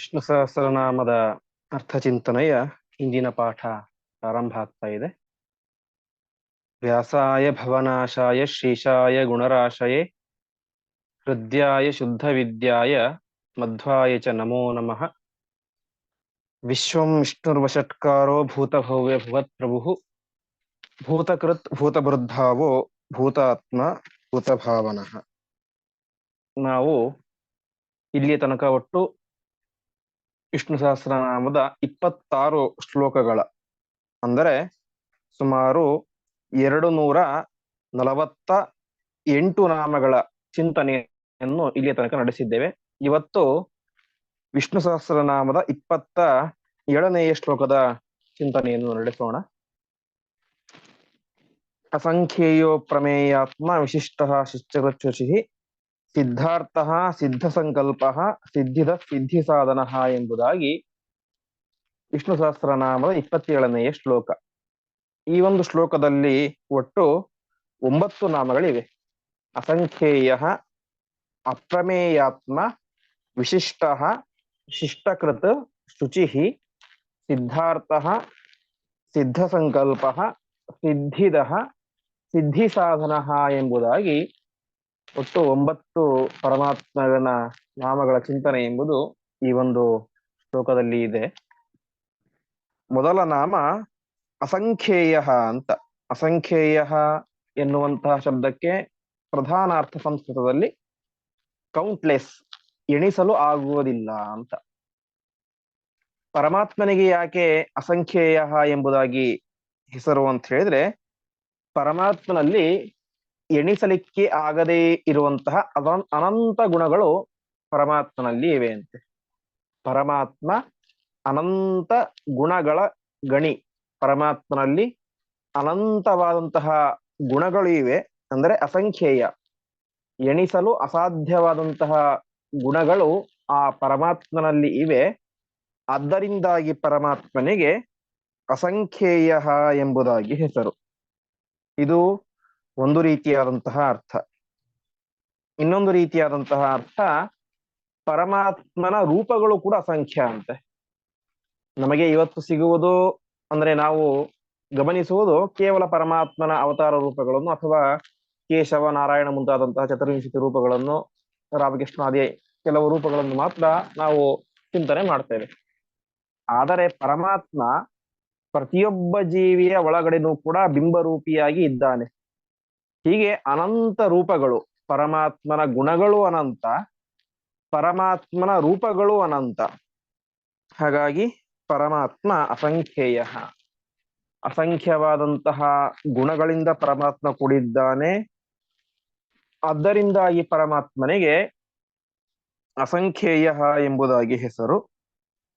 ವಿಷ್ಣು ಸಹಸ್ರನಾಮದ ಅರ್ಥಚಿಂತನೆಯ ಇಂದಿನ ಪಾಠ ಪ್ರಾರಂಭ ಆಗ್ತಾ ಇದೆ ವ್ಯಾಸಾಯ ಭವನಾಶಾಯ ಶ್ರೀಶಾಯ ಗುಣರಾಶಯೇ ಹೃದಯಾಯ ಶುದ್ಧ ವಿದ್ಯಾಯ ಮಧ್ವಾಯ ಚ ನಮೋ ನಮಃ ವಿಶ್ವಂ ವಿಷ್ಣುರ್ವಷಟ್ಕಾರೋ ಭೂತಭವ್ಯ ಭುವತ್ಪ್ರಭು ಭೂತಕೃತ್ ಭೂತಬೃದ್ಧಾವೋ ಭೂತಾತ್ಮ ಭೂತಭಾವನಃ ನಾವು ಇಲ್ಲಿಯ ತನಕ ಒಟ್ಟು ವಿಷ್ಣು ಸಹಸ್ರನಾಮದ ಇಪ್ಪತ್ತಾರು ಶ್ಲೋಕಗಳ. ಅಂದರೆ ಸುಮಾರು ಎರಡು ನೂರ ನಲವತ್ತ ಎಂಟು ನಾಮಗಳ ಚಿಂತನೆಯನ್ನು ಇಲ್ಲಿಯ ತನಕ ನಡೆಸಿದ್ದೇವೆ. ಇವತ್ತು ವಿಷ್ಣು ಸಹಸ್ರನಾಮದ ಇಪ್ಪತ್ತ ಏಳನೆಯ ಶ್ಲೋಕದ ಚಿಂತನೆಯನ್ನು ನಡೆಸೋಣ. ಅಸಂಖ್ಯೇಯೋ ಪ್ರಮೇಯಾತ್ಮ ವಿಶಿಷ್ಟ ಶಿಶ್ಚಕೃಚ್ಯುಷಿ ಸಿದ್ಧಾರ್ಥ ಸಿದ್ಧ ಸಂಕಲ್ಪ ಸಿದ್ಧಿದ ಸಿದ್ಧಿ ಸಾಧನ ಎಂಬುದಾಗಿ ವಿಷ್ಣು ಸಹಸ್ರನಾಮದ ಇಪ್ಪತ್ತೇಳನೆಯ ಶ್ಲೋಕ. ಈ ಒಂದು ಶ್ಲೋಕದಲ್ಲಿ ಒಟ್ಟು ಒಂಬತ್ತು ನಾಮಗಳಿವೆ. ಅಸಂಖ್ಯೇಯ, ಅಪ್ರಮೇಯಾತ್ಮ, ವಿಶಿಷ್ಟ, ಶಿಷ್ಟಕೃತ್, ಶುಚಿ, ಸಿದ್ಧಾರ್ಥ ಸಿದ್ಧ ಸಂಕಲ್ಪ ಸಿದ್ಧಿದ ಸಿದ್ಧಿ ಸಾಧನ ಎಂಬುದಾಗಿ ಒಟ್ಟು ಒಂಬತ್ತು ಪರಮಾತ್ಮನ ನಾಮಗಳ ಚಿಂತನೆ ಎಂಬುದು ಈ ಒಂದು ಶ್ಲೋಕದಲ್ಲಿ ಇದೆ. ಮೊದಲ ನಾಮ ಅಸಂಖ್ಯೇಯ ಅಂತ. ಅಸಂಖ್ಯೇಯ ಎನ್ನುವಂತಹ ಶಬ್ದಕ್ಕೆ ಪ್ರಧಾನ ಅರ್ಥ ಸಂಸ್ಕೃತದಲ್ಲಿ ಕೌಂಟ್ಲೆಸ್ ಎಣಿಸಲು ಆಗುವುದಿಲ್ಲ ಅಂತ. ಪರಮಾತ್ಮನಿಗೆ ಯಾಕೆ ಅಸಂಖ್ಯೇಯ ಎಂಬುದಾಗಿ ಹೆಸರು ಅಂತ ಹೇಳಿದ್ರೆ, ಪರಮಾತ್ಮನಲ್ಲಿ ಎಣಿಸಲಿಕ್ಕೆ ಆಗದೇ ಇರುವಂತಹ ಅನಂತ ಗುಣಗಳು ಪರಮಾತ್ಮನಲ್ಲಿ ಇವೆ ಅಂತೆ. ಪರಮಾತ್ಮ ಅನಂತ ಗುಣಗಳ ಗಣಿ. ಪರಮಾತ್ಮನಲ್ಲಿ ಅನಂತವಾದಂತಹ ಗುಣಗಳು ಇವೆ ಅಂದರೆ ಅಸಂಖ್ಯೇಯ. ಎಣಿಸಲು ಅಸಾಧ್ಯವಾದಂತಹ ಗುಣಗಳು ಆ ಪರಮಾತ್ಮನಲ್ಲಿ ಇವೆ. ಆದ್ದರಿಂದಾಗಿ ಪರಮಾತ್ಮನಿಗೆ ಅಸಂಖ್ಯೇಯ ಎಂಬುದಾಗಿ ಹೆಸರು. ಇದು ಒಂದು ರೀತಿಯಾದಂತಹ ಅರ್ಥ. ಇನ್ನೊಂದು ರೀತಿಯಾದಂತಹ ಅರ್ಥ, ಪರಮಾತ್ಮನ ರೂಪಗಳು ಕೂಡ ಅಸಂಖ್ಯ ಅಂತೆ. ನಮಗೆ ಇವತ್ತು ಸಿಗುವುದು ಅಂದ್ರೆ ನಾವು ಗಮನಿಸುವುದು ಕೇವಲ ಪರಮಾತ್ಮನ ಅವತಾರ ರೂಪಗಳನ್ನು ಅಥವಾ ಕೇಶವ ನಾರಾಯಣ ಮುಂತಾದಂತಹ ಚತುರ್ವಿಂಶತಿ ರೂಪಗಳನ್ನು ರಾಮಕೃಷ್ಣಾದಿ ಕೆಲವು ರೂಪಗಳನ್ನು ಮಾತ್ರ ನಾವು ಚಿಂತನೆ ಮಾಡ್ತೇವೆ. ಆದರೆ ಪರಮಾತ್ಮ ಪ್ರತಿಯೊಬ್ಬ ಜೀವಿಯ ಒಳಗಡೆನೂ ಕೂಡ ಬಿಂಬರೂಪಿಯಾಗಿ ಇದ್ದಾನೆ. ಹೀಗೆ ಅನಂತ ರೂಪಗಳು, ಪರಮಾತ್ಮನ ಗುಣಗಳು ಅನಂತ, ಪರಮಾತ್ಮನ ರೂಪಗಳು ಅನಂತ. ಹಾಗಾಗಿ ಪರಮಾತ್ಮ ಅಸಂಖ್ಯೇಯ. ಅಸಂಖ್ಯವಾದಂತಹ ಗುಣಗಳಿಂದ ಪರಮಾತ್ಮ ಕೂಡಿದ್ದಾನೆ. ಆದ್ದರಿಂದ ಈ ಪರಮಾತ್ಮನಿಗೆ ಅಸಂಖ್ಯೇಯ ಎಂಬುದಾಗಿ ಹೆಸರು.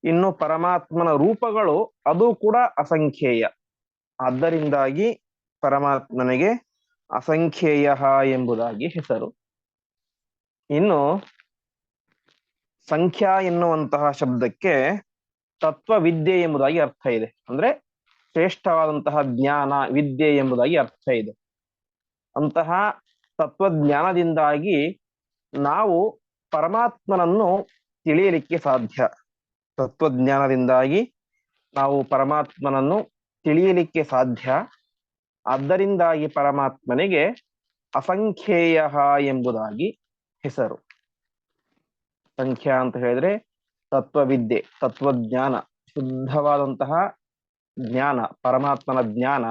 ಇನ್ನು ಪರಮಾತ್ಮನ ರೂಪಗಳು ಅದು ಕೂಡ ಅಸಂಖ್ಯೇಯ. ಆದ್ದರಿಂದಾಗಿ ಪರಮಾತ್ಮನಿಗೆ ಅಸಂಖ್ಯೇಯ ಎಂಬುದಾಗಿ ಹೆಸರು. ಇನ್ನು ಸಂಖ್ಯಾ ಎನ್ನುವಂತಹ ಶಬ್ದಕ್ಕೆ ತತ್ವವಿದ್ಯೆ ಎಂಬುದಾಗಿ ಅರ್ಥ ಇದೆ. ಅಂದ್ರೆ ಶ್ರೇಷ್ಠವಾದಂತಹ ಜ್ಞಾನ, ವಿದ್ಯೆ ಎಂಬುದಾಗಿ ಅರ್ಥ ಇದೆ. ಅಂತಹ ತತ್ವಜ್ಞಾನದಿಂದಾಗಿ ನಾವು ಪರಮಾತ್ಮನನ್ನು ತಿಳಿಯಲಿಕ್ಕೆ ಸಾಧ್ಯ. ತತ್ವಜ್ಞಾನದಿಂದಾಗಿ ನಾವು ಪರಮಾತ್ಮನನ್ನು ತಿಳಿಯಲಿಕ್ಕೆ ಸಾಧ್ಯ. ಆದ್ದರಿಂದಾಗಿ ಪರಮಾತ್ಮನಿಗೆ ಅಸಂಖ್ಯೇಯ ಎಂಬುದಾಗಿ ಹೆಸರು. ಸಂಖ್ಯಾ ಅಂತ ಹೇಳಿದ್ರೆ ತತ್ವವಿದ್ಯೆ, ತತ್ವಜ್ಞಾನ, ಶುದ್ಧವಾದಂತಹ ಜ್ಞಾನ, ಪರಮಾತ್ಮನ ಜ್ಞಾನ.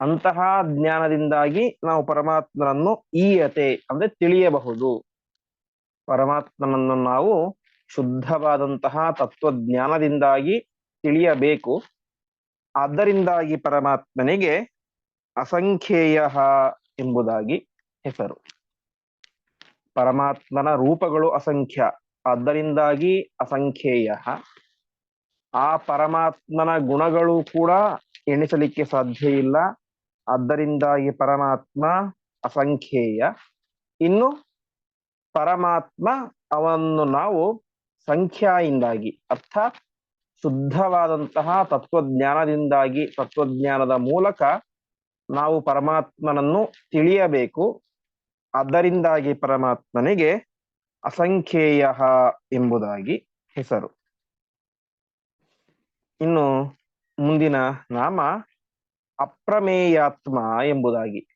ಅಂತಹ ಜ್ಞಾನದಿಂದಾಗಿ ನಾವು ಪರಮಾತ್ಮನನ್ನು ಈಯತೆ ಅಂದ್ರೆ ತಿಳಿಯಬಹುದು. ಪರಮಾತ್ಮನನ್ನು ನಾವು ಶುದ್ಧವಾದಂತಹ ತತ್ವಜ್ಞಾನದಿಂದಾಗಿ ತಿಳಿಯಬೇಕು. ಆದ್ದರಿಂದಾಗಿ ಪರಮಾತ್ಮನಿಗೆ ಅಸಂಖ್ಯೇಯ ಎಂಬುದಾಗಿ ಹೆಸರು. ಪರಮಾತ್ಮನ ರೂಪಗಳು ಅಸಂಖ್ಯ, ಆದ್ದರಿಂದಾಗಿ ಅಸಂಖ್ಯೇಯ ಆ ಪರಮಾತ್ಮನ ಗುಣಗಳು ಕೂಡ ಎಣಿಸಲಿಕ್ಕೆ ಸಾಧ್ಯ ಇಲ್ಲ, ಆದ್ದರಿಂದಾಗಿ ಪರಮಾತ್ಮ ಅಸಂಖ್ಯೇಯ. ಇನ್ನು ಪರಮಾತ್ಮ ಅವನ್ನು ನಾವು ಸಂಖ್ಯಾಯಿಂದಾಗಿ, ಅರ್ಥಾತ್ ಶುದ್ಧವಾದಂತಹ ತತ್ವಜ್ಞಾನದಿಂದಾಗಿ, ತತ್ವಜ್ಞಾನದ ಮೂಲಕ ನಾವು ಪರಮಾತ್ಮನನ್ನು ತಿಳಿಯಬೇಕು. ಅದರಿಂದಾಗಿ ಪರಮಾತ್ಮನಿಗೆ ಅಸಂಖ್ಯೇಯ ಎಂಬುದಾಗಿ ಹೆಸರು. ಇನ್ನು ಮುಂದಿನ ನಾಮ ಅಪ್ರಮೇಯಾತ್ಮ ಎಂಬುದಾಗಿ.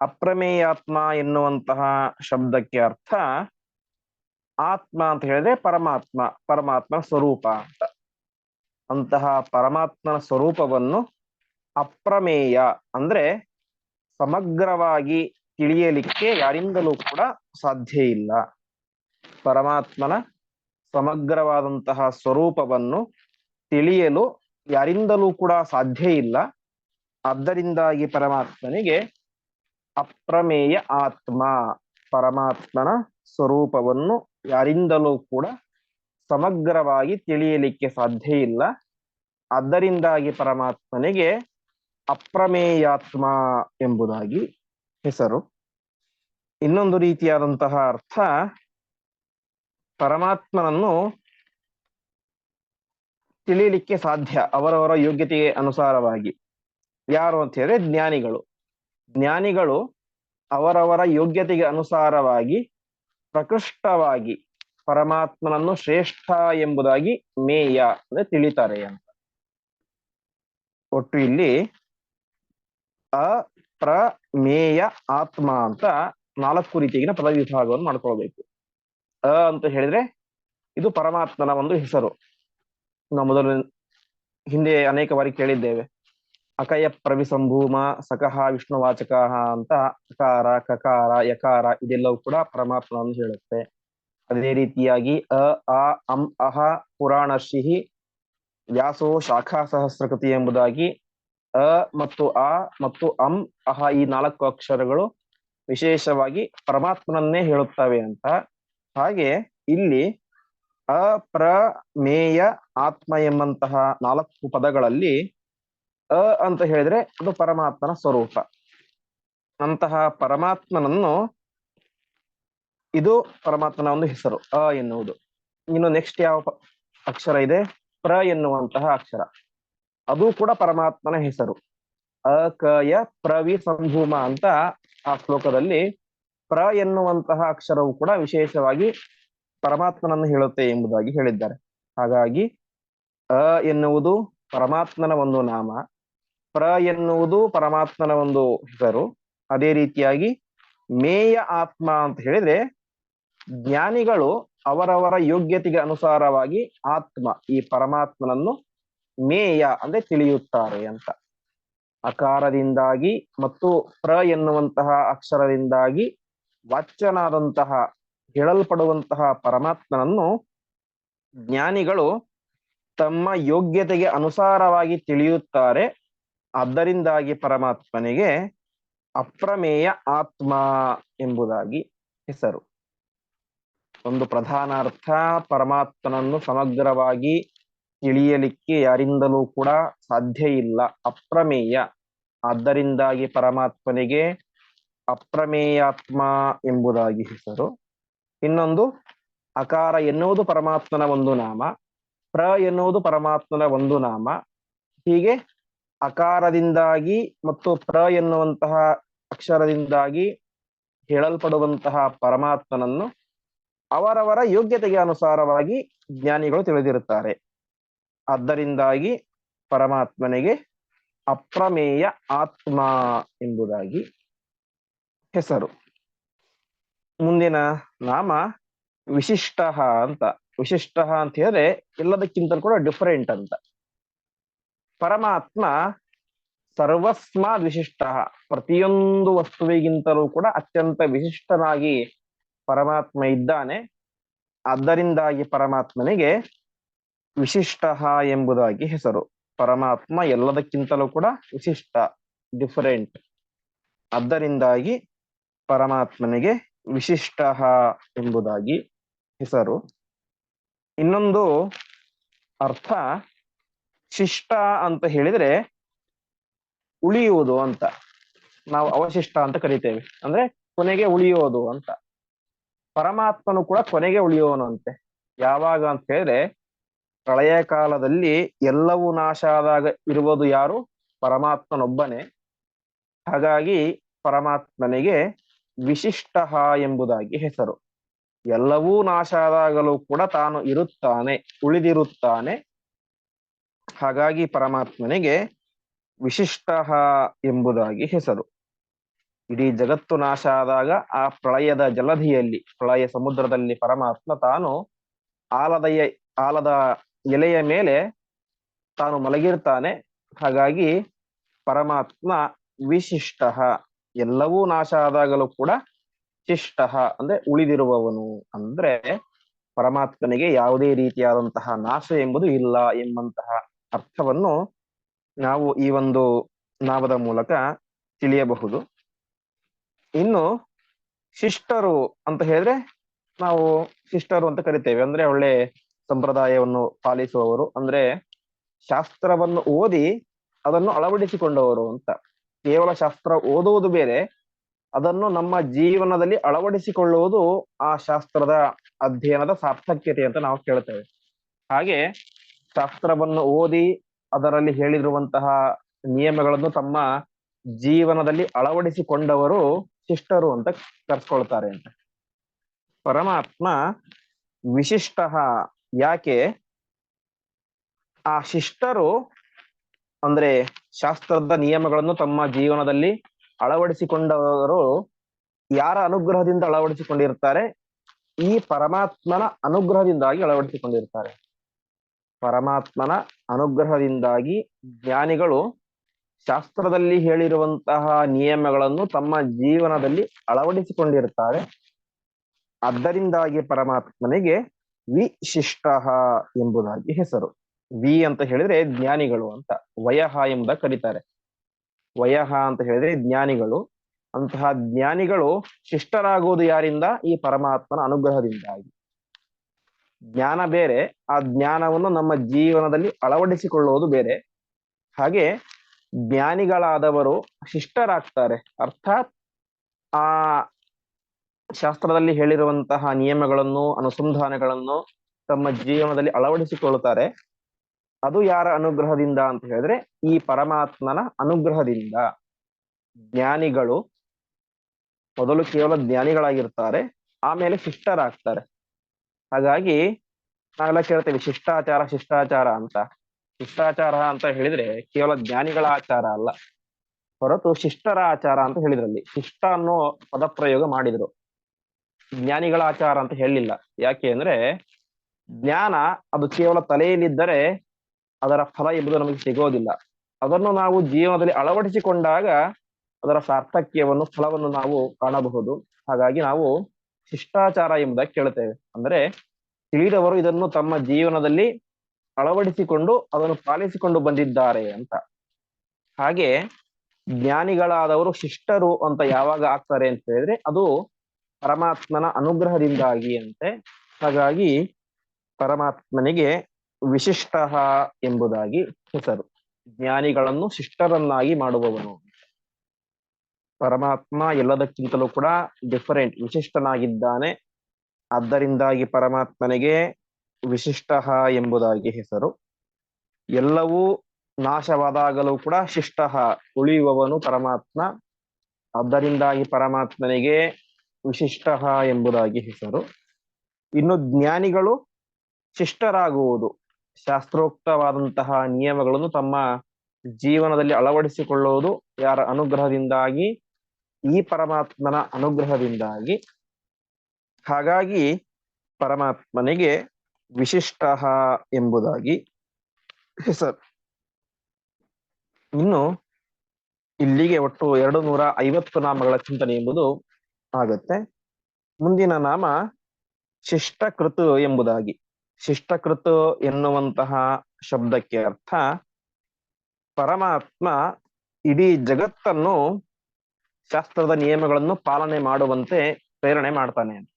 ಅಪ್ರಮೇಯಾತ್ಮ ಎನ್ನುವಂತಹ ಶಬ್ದಕ್ಕೆ ಅರ್ಥ ಆತ್ಮ ಅಂತ ಹೇಳಿದ್ರೆ ಪರಮಾತ್ಮ ಪರಮಾತ್ಮ ಸ್ವರೂಪ ಅಂತ. ಅಂತಹ ಪರಮಾತ್ಮನ ಸ್ವರೂಪವನ್ನು ಅಪ್ರಮೇಯ ಅಂದ್ರೆ ಸಮಗ್ರವಾಗಿ ತಿಳಿಯಲಿಕ್ಕೆ ಯಾರಿಂದಲೂ ಕೂಡ ಸಾಧ್ಯ ಇಲ್ಲ. ಪರಮಾತ್ಮನ ಸಮಗ್ರವಾದಂತಹ ಸ್ವರೂಪವನ್ನು ತಿಳಿಯಲು ಯಾರಿಂದಲೂ ಕೂಡ ಸಾಧ್ಯ ಇಲ್ಲ. ಆದ್ದರಿಂದಾಗಿ ಪರಮಾತ್ಮನಿಗೆ ಅಪ್ರಮೇಯ ಆತ್ಮ, ಪರಮಾತ್ಮನ ಸ್ವರೂಪವನ್ನು ಯಾರಿಂದಲೂ ಕೂಡ ಸಮಗ್ರವಾಗಿ ತಿಳಿಯಲಿಕ್ಕೆ ಸಾಧ್ಯ ಇಲ್ಲ. ಆದ್ದರಿಂದಾಗಿ ಪರಮಾತ್ಮನಿಗೆ ಅಪ್ರಮೇಯಾತ್ಮ ಎಂಬುದಾಗಿ ಹೆಸರು. ಇನ್ನೊಂದು ರೀತಿಯಾದಂತಹ ಅರ್ಥ, ಪರಮಾತ್ಮನನ್ನು ತಿಳಿಯಲಿಕ್ಕೆ ಸಾಧ್ಯ, ಅವರವರ ಯೋಗ್ಯತೆಗೆ ಅನುಸಾರವಾಗಿ. ಯಾರು ಅಂತ ಹೇಳಿದ್ರೆ ಜ್ಞಾನಿಗಳು. ಜ್ಞಾನಿಗಳು ಅವರವರ ಯೋಗ್ಯತೆಗೆ ಅನುಸಾರವಾಗಿ, ಪ್ರಕೃಷ್ಟವಾಗಿ, ಪರಮಾತ್ಮನನ್ನು ಶ್ರೇಷ್ಠ ಎಂಬುದಾಗಿ ಮೇಯ, ಅಂದ್ರೆ ತಿಳಿತಾರೆ ಅಂತ. ಒಟ್ಟು ಇಲ್ಲಿ ಅಪ್ರಮೇಯ ಆತ್ಮ ಅಂತ ನಾಲ್ಕು ರೀತಿಯಾಗಿನ ಪದ ವಿಭಾಗವನ್ನು ಮಾಡ್ಕೊಳ್ಬೇಕು. ಅ ಅಂತ ಹೇಳಿದ್ರೆ ಇದು ಪರಮಾತ್ಮನ ಒಂದು ಹೆಸರು. ನಾವು ಮೊದಲು ಹಿಂದೆ ಅನೇಕ ಬಾರಿ ಕೇಳಿದ್ದೇವೆ. ಅಕಯ ಪ್ರವಿಸಂಭೂಮ ಸಕಹ ವಿಷ್ಣುವಾಚಕ ಅಂತ ಅಕಾರ, ಕಕಾರ, ಯಕಾರ ಇದೆಲ್ಲವೂ ಕೂಡ ಪರಮಾತ್ಮನನ್ನು ಹೇಳುತ್ತೆ. ಅದೇ ರೀತಿಯಾಗಿ ಅ, ಆ, ಅಂ, ಅಹ ಪುರಾಣರ್ಷಿ ವ್ಯಾಸೋ ಶಾಖಾ ಸಹಸ್ರಕೃತಿ ಎಂಬುದಾಗಿ ಅ ಮತ್ತು ಆ ಮತ್ತು ಅಂ ಅಹ ಈ ನಾಲ್ಕು ಅಕ್ಷರಗಳು ವಿಶೇಷವಾಗಿ ಪರಮಾತ್ಮನನ್ನೇ ಹೇಳುತ್ತವೆ ಅಂತ. ಹಾಗೆ ಇಲ್ಲಿ ಅಪ್ರಮೇಯ ಆತ್ಮ ಎಂಬಂತಹ ನಾಲ್ಕು ಪದಗಳಲ್ಲಿ ಅ ಅಂತ ಹೇಳಿದ್ರೆ ಅದು ಪರಮಾತ್ಮನ ಸ್ವರೂಪ. ಅಂತಹ ಪರಮಾತ್ಮನನ್ನು ಇದು ಪರಮಾತ್ಮನ ಒಂದು ಹೆಸರು, ಅ ಎನ್ನುವುದು. ಇನ್ನು ನೆಕ್ಸ್ಟ್ ಯಾವ ಅಕ್ಷರ ಇದೆ? ಪ್ರ ಎನ್ನುವಂತಹ ಅಕ್ಷರ. ಅದು ಕೂಡ ಪರಮಾತ್ಮನ ಹೆಸರು. ಅಕಯ ಪ್ರವಿ ಸಂಭೂಮ ಅಂತ ಆ ಶ್ಲೋಕದಲ್ಲಿ ಪ್ರ ಎನ್ನುವಂತಹ ಅಕ್ಷರವು ಕೂಡ ವಿಶೇಷವಾಗಿ ಪರಮಾತ್ಮನನ್ನು ಹೇಳುತ್ತೆ ಎಂಬುದಾಗಿ ಹೇಳಿದ್ದಾರೆ. ಹಾಗಾಗಿ ಅ ಎನ್ನುವುದು ಪರಮಾತ್ಮನ ಒಂದು ನಾಮ, ಪ್ರ ಎನ್ನುವುದು ಪರಮಾತ್ಮನ ಒಂದು ಹೆಸರು. ಅದೇ ರೀತಿಯಾಗಿ ಮೇಯ ಆತ್ಮ ಅಂತ ಹೇಳಿದ್ರೆ ಜ್ಞಾನಿಗಳು ಅವರವರ ಯೋಗ್ಯತೆಗೆ ಅನುಸಾರವಾಗಿ ಆತ್ಮ ಈ ಪರಮಾತ್ಮನನ್ನು ಮೇಯ ಅಂದ್ರೆ ತಿಳಿಯುತ್ತಾರೆ ಅಂತ. ಅಕಾರದಿಂದಾಗಿ ಮತ್ತು ಪ್ರ ಎನ್ನುವಂತಹ ಅಕ್ಷರದಿಂದಾಗಿ ವಾಚ್ಯನಾದಂತಹ, ಹೇಳಲ್ಪಡುವಂತಹ ಪರಮಾತ್ಮನನ್ನು ಜ್ಞಾನಿಗಳು ತಮ್ಮ ಯೋಗ್ಯತೆಗೆ ಅನುಸಾರವಾಗಿ ತಿಳಿಯುತ್ತಾರೆ. ಆದ್ದರಿಂದಾಗಿ ಪರಮಾತ್ಮನಿಗೆ ಅಪ್ರಮೇಯ ಆತ್ಮ ಎಂಬುದಾಗಿ ಹೆಸರು. ಒಂದು ಪ್ರಧಾನ ಅರ್ಥ ಪರಮಾತ್ಮನನ್ನು ಸಮಗ್ರವಾಗಿ ತಿಳಿಯಲಿಕ್ಕೆ ಯಾರಿಂದಲೂ ಕೂಡ ಸಾಧ್ಯ ಇಲ್ಲ. ಅಪ್ರಮೇಯ. ಆದ್ದರಿಂದಾಗಿ ಪರಮಾತ್ಮನಿಗೆ ಅಪ್ರಮೇಯಾತ್ಮ ಎಂಬುದಾಗಿ ಹೆಸರು. ಇನ್ನೊಂದು, ಅಕಾರ ಎನ್ನುವುದು ಪರಮಾತ್ಮನ ಒಂದು ನಾಮ, ಪ್ರ ಎನ್ನುವುದು ಪರಮಾತ್ಮನ ಒಂದು ನಾಮ. ಹೀಗೆ ಅಕಾರದಿಂದಾಗಿ ಮತ್ತು ಪ್ರ ಎನ್ನುವಂತಹ ಅಕ್ಷರದಿಂದಾಗಿ ಹೇಳಲ್ಪಡುವಂತಹ ಪರಮಾತ್ಮನನ್ನು ಅವರವರ ಯೋಗ್ಯತೆಗೆ ಅನುಸಾರವಾಗಿ ಜ್ಞಾನಿಗಳು ತಿಳಿದಿರುತ್ತಾರೆ. ಆದ್ದರಿಂದಾಗಿ ಪರಮಾತ್ಮನಿಗೆ ಅಪ್ರಮೇಯ ಆತ್ಮ ಎಂಬುದಾಗಿ ಹೆಸರು. ಮುಂದಿನ ನಾಮ ವಿಶಿಷ್ಟ ಅಂತ. ವಿಶಿಷ್ಟ ಅಂತ ಹೇಳಿದ್ರೆ ಎಲ್ಲದಕ್ಕಿಂತ ಕೂಡ ಡಿಫರೆಂಟ್ ಅಂತ. ಪರಮಾತ್ಮ ಸರ್ವಸ್ಮಾದ್ ವಿಶಿಷ್ಟ. ಪ್ರತಿಯೊಂದು ವಸ್ತುವಿಗಿಂತಲೂ ಕೂಡ ಅತ್ಯಂತ ವಿಶಿಷ್ಟನಾಗಿ ಪರಮಾತ್ಮ ಇದ್ದಾನೆ. ಆದ್ದರಿಂದಾಗಿ ಪರಮಾತ್ಮನಿಗೆ ವಿಶಿಷ್ಟ ಎಂಬುದಾಗಿ ಹೆಸರು. ಪರಮಾತ್ಮ ಎಲ್ಲದಕ್ಕಿಂತಲೂ ಕೂಡ ವಿಶಿಷ್ಟ, ಡಿಫರೆಂಟ್. ಅದರಿಂದಾಗಿ ಪರಮಾತ್ಮನಿಗೆ ವಿಶಿಷ್ಟ ಎಂಬುದಾಗಿ ಹೆಸರು. ಇನ್ನೊಂದು ಅರ್ಥ, ಶಿಷ್ಟ ಅಂತ ಹೇಳಿದ್ರೆ ಉಳಿಯುವುದು ಅಂತ. ನಾವು ಅವಶಿಷ್ಟ ಅಂತ ಕರಿತೇವೆ. ಅಂದ್ರೆ ಕೊನೆಗೆ ಉಳಿಯೋದು ಅಂತ. ಪರಮಾತ್ಮನು ಕೂಡ ಕೊನೆಗೆ ಉಳಿಯೋನು ಅಂತೆ. ಯಾವಾಗ ಅಂತ ಹೇಳಿದ್ರೆ ಪ್ರಳಯ ಕಾಲದಲ್ಲಿ ಎಲ್ಲವೂ ನಾಶ ಆದಾಗ ಇರುವುದು ಯಾರು? ಪರಮಾತ್ಮನೊಬ್ಬನೇ. ಹಾಗಾಗಿ ಪರಮಾತ್ಮನಿಗೆ ವಿಶಿಷ್ಟ ಎಂಬುದಾಗಿ ಹೆಸರು. ಎಲ್ಲವೂ ನಾಶ ಆದಾಗಲೂ ಕೂಡ ತಾನು ಇರುತ್ತಾನೆ, ಉಳಿದಿರುತ್ತಾನೆ. ಹಾಗಾಗಿ ಪರಮಾತ್ಮನಿಗೆ ವಿಶಿಷ್ಟ ಎಂಬುದಾಗಿ ಹೆಸರು. ಇಡೀ ಜಗತ್ತು ನಾಶ ಆದಾಗ ಆ ಪ್ರಳಯದ ಜಲಧಿಯಲ್ಲಿ, ಪ್ರಳಯ ಸಮುದ್ರದಲ್ಲಿ ಪರಮಾತ್ಮ ತಾನು ಆಲದಯ, ಆಲದ ಎಲೆಯ ಮೇಲೆ ತಾನು ಮಲಗಿರ್ತಾನೆ. ಹಾಗಾಗಿ ಪರಮಾತ್ಮ ವಿಶಿಷ್ಟ, ಎಲ್ಲವೂ ನಾಶ ಆದಾಗಲೂ ಕೂಡ ಶಿಷ್ಟ, ಅಂದ್ರೆ ಉಳಿದಿರುವವನು. ಅಂದ್ರೆ ಪರಮಾತ್ಮನಿಗೆ ಯಾವುದೇ ರೀತಿಯಾದಂತಹ ನಾಶ ಎಂಬುದು ಇಲ್ಲ ಎಂಬಂತಹ ಅರ್ಥವನ್ನು ನಾವು ಈ ಒಂದು ನಾಮದ ಮೂಲಕ ತಿಳಿಯಬಹುದು. ಇನ್ನು ಶಿಷ್ಟರು ಅಂತ ಹೇಳಿದ್ರೆ ನಾವು ಶಿಷ್ಟರು ಅಂತ ಕರಿತೇವೆ. ಅಂದ್ರೆ ಒಳ್ಳೆ ಸಂಪ್ರದಾಯವನ್ನು ಪಾಲಿಸುವವರು. ಅಂದ್ರೆ ಶಾಸ್ತ್ರವನ್ನು ಓದಿ ಅದನ್ನು ಅಳವಡಿಸಿಕೊಂಡವರು ಅಂತ. ಕೇವಲ ಶಾಸ್ತ್ರ ಓದುವುದು ಬೇರೆ, ಅದನ್ನು ನಮ್ಮ ಜೀವನದಲ್ಲಿ ಅಳವಡಿಸಿಕೊಳ್ಳುವುದು ಆ ಶಾಸ್ತ್ರದ ಅಧ್ಯಯನದ ಸಾರ್ಥಕ್ಯತೆ ಅಂತ ನಾವು ಕೇಳ್ತೇವೆ. ಹಾಗೆ ಶಾಸ್ತ್ರವನ್ನು ಓದಿ ಅದರಲ್ಲಿ ಹೇಳಿರುವಂತಹ ನಿಯಮಗಳನ್ನು ತಮ್ಮ ಜೀವನದಲ್ಲಿ ಅಳವಡಿಸಿಕೊಂಡವರು ಶಿಷ್ಟರು ಅಂತ ಕರ್ಸ್ಕೊಳ್ತಾರೆ ಅಂತ. ಪರಮಾತ್ಮ ವಿಶಿಷ್ಟ ಯಾಕೆ ಆ ಶಿಷ್ಟರು ಅಂದ್ರೆ ಶಾಸ್ತ್ರದ ನಿಯಮಗಳನ್ನು ತಮ್ಮ ಜೀವನದಲ್ಲಿ ಅಳವಡಿಸಿಕೊಂಡವರು ಯಾರ ಅನುಗ್ರಹದಿಂದ ಅಳವಡಿಸಿಕೊಂಡಿರ್ತಾರೆ? ಈ ಪರಮಾತ್ಮನ ಅನುಗ್ರಹದಿಂದಾಗಿ ಅಳವಡಿಸಿಕೊಂಡಿರ್ತಾರೆ. ಪರಮಾತ್ಮನ ಅನುಗ್ರಹದಿಂದಾಗಿ ಜ್ಞಾನಿಗಳು ಶಾಸ್ತ್ರದಲ್ಲಿ ಹೇಳಿರುವಂತಹ ನಿಯಮಗಳನ್ನು ತಮ್ಮ ಜೀವನದಲ್ಲಿ ಅಳವಡಿಸಿಕೊಂಡಿರ್ತಾರೆ. ಅದರಿಂದಾಗಿ ಪರಮಾತ್ಮನಿಗೆ ವಿಶಿಷ್ಟ ಎಂಬುದಾಗಿ ಹೆಸರು. ವಿ ಅಂತ ಹೇಳಿದ್ರೆ ಜ್ಞಾನಿಗಳು ಅಂತ ವಯಹ ಎಂಬುದ ಕರೀತಾರೆ. ವಯಹ ಅಂತ ಹೇಳಿದ್ರೆ ಜ್ಞಾನಿಗಳು. ಅಂತಹ ಜ್ಞಾನಿಗಳು ಶಿಷ್ಟರಾಗುವುದು ಯಾರಿಂದ? ಈ ಪರಮಾತ್ಮನ ಅನುಗ್ರಹದಿಂದಾಗಿ. ಜ್ಞಾನ ಬೇರೆ, ಆ ಜ್ಞಾನವನ್ನು ನಮ್ಮ ಜೀವನದಲ್ಲಿ ಅಳವಡಿಸಿಕೊಳ್ಳುವುದು ಬೇರೆ. ಹಾಗೆ ಜ್ಞಾನಿಗಳಾದವರು ಶಿಷ್ಟರಾಗ್ತಾರೆ. ಅರ್ಥಾತ್ ಆ ಶಾಸ್ತ್ರದಲ್ಲಿ ಹೇಳಿರುವಂತಹ ನಿಯಮಗಳನ್ನು, ಅನುಸಂಧಾನಗಳನ್ನು ತಮ್ಮ ಜೀವನದಲ್ಲಿ ಅಳವಡಿಸಿಕೊಳ್ಳುತ್ತಾರೆ. ಅದು ಯಾರ ಅನುಗ್ರಹದಿಂದ ಅಂತ ಹೇಳಿದ್ರೆ, ಈ ಪರಮಾತ್ಮನ ಅನುಗ್ರಹದಿಂದ. ಜ್ಞಾನಿಗಳು ಮೊದಲು ಕೇವಲ ಜ್ಞಾನಿಗಳಾಗಿರ್ತಾರೆ, ಆಮೇಲೆ ಶಿಷ್ಟರಾಗ್ತಾರೆ. ಹಾಗಾಗಿ ನಾವೆಲ್ಲ ಕೇಳ್ತೇವೆ, ಶಿಷ್ಟಾಚಾರ ಶಿಷ್ಟಾಚಾರ ಅಂತ. ಶಿಷ್ಟಾಚಾರ ಅಂತ ಹೇಳಿದ್ರೆ ಕೇವಲ ಜ್ಞಾನಿಗಳ ಆಚಾರ ಅಲ್ಲ. ಹೊರತು ಶಿಷ್ಟರ ಆಚಾರ ಅಂತ ಹೇಳಿದ್ರಲ್ಲಿ, ಶಿಷ್ಟ ಅನ್ನೋ ಪದಪ್ರಯೋಗ ಮಾಡಿದ್ರು. ಜ್ಞಾನಿಗಳ ಆಚಾರ ಅಂತ ಹೇಳಿಲ್ಲ ಯಾಕೆ ಅಂದ್ರೆ ಜ್ಞಾನ ಅದು ಕೇವಲ ತಲೆಯಲ್ಲಿದ್ದರೆ ಅದರ ಫಲ ಎಂಬುದು ನಮಗೆ ಸಿಗೋದಿಲ್ಲ. ಅದನ್ನು ನಾವು ಜೀವನದಲ್ಲಿ ಅಳವಡಿಸಿಕೊಂಡಾಗ ಅದರ ಸಾರ್ಥಕ್ಯವನ್ನು ಫಲವನ್ನು ನಾವು ಕಾಣಬಹುದು. ಹಾಗಾಗಿ ನಾವು ಶಿಷ್ಟಾಚಾರ ಎಂಬುದಾಗಿ ಕೇಳುತ್ತೇವೆ. ಅಂದ್ರೆ ತಿಳಿದವರು ಇದನ್ನು ತಮ್ಮ ಜೀವನದಲ್ಲಿ ಅಳವಡಿಸಿಕೊಂಡು ಅದನ್ನು ಪಾಲಿಸಿಕೊಂಡು ಬಂದಿದ್ದಾರೆ ಅಂತ. ಹಾಗೆ ಜ್ಞಾನಿಗಳಾದವರು ಶಿಷ್ಟರು ಅಂತ ಯಾವಾಗ ಆಗ್ತಾರೆ ಅಂತ ಹೇಳಿದ್ರೆ ಅದು ಪರಮಾತ್ಮನ ಅನುಗ್ರಹದಿಂದಾಗಿ ಅಂತೆ. ಹಾಗಾಗಿ ಪರಮಾತ್ಮನಿಗೆ ವಿಶಿಷ್ಟ ಎಂಬುದಾಗಿ ಹೆಸರು. ಜ್ಞಾನಿಗಳನ್ನು ಶಿಷ್ಟರನ್ನಾಗಿ ಮಾಡುವವನು. ಪರಮಾತ್ಮ ಎಲ್ಲದಕ್ಕಿಂತಲೂ ಕೂಡ ಡಿಫರೆಂಟ್ ವಿಶಿಷ್ಟನಾಗಿದ್ದಾನೆ. ಆದ್ದರಿಂದಾಗಿ ಪರಮಾತ್ಮನಿಗೆ ವಿಶಿಷ್ಟ ಎಂಬುದಾಗಿ ಹೆಸರು. ಎಲ್ಲವೂ ನಾಶವಾದಾಗಲೂ ಕೂಡ ಶಿಷ್ಟ ಉಳಿಯುವವನು ಪರಮಾತ್ಮ. ಆದ್ದರಿಂದಾಗಿ ಪರಮಾತ್ಮನಿಗೆ ವಿಶಿಷ್ಟ ಎಂಬುದಾಗಿ ಹೆಸರು. ಇನ್ನು ಜ್ಞಾನಿಗಳು ಶಿಷ್ಟರಾಗುವುದು. ಶಾಸ್ತ್ರೋಕ್ತವಾದಂತಹ ನಿಯಮಗಳನ್ನು ತಮ್ಮ ಜೀವನದಲ್ಲಿ ಅಳವಡಿಸಿಕೊಳ್ಳುವುದು ಯಾರ ಅನುಗ್ರಹದಿಂದಾಗಿ? ಈ ಪರಮಾತ್ಮನ ಅನುಗ್ರಹದಿಂದಾಗಿ. ಹಾಗಾಗಿ ಪರಮಾತ್ಮನಿಗೆ ವಿಶಿಷ್ಟ ಎಂಬುದಾಗಿ ಹೆಸರು. ಇನ್ನು ಇಲ್ಲಿಗೆ ಒಟ್ಟು ಎರಡು ನೂರ ಐವತ್ತು ನಾಮಗಳ ಚಿಂತನೆ ಎಂಬುದು ಆಗತ್ತೆ. ಮುಂದಿನ ನಾಮ ಶಿಷ್ಟಕೃತು ಎಂಬುದಾಗಿ. ಶಿಷ್ಟಕೃತು ಎನ್ನುವಂತಹ ಶಬ್ದಕ್ಕೆ ಅರ್ಥ ಪರಮಾತ್ಮ ಇಡೀ ಜಗತ್ತನ್ನು ಶಾಸ್ತ್ರದ ನಿಯಮಗಳನ್ನು ಪಾಲನೆ ಮಾಡುವಂತೆ ಪ್ರೇರಣೆ ಮಾಡ್ತಾನೆ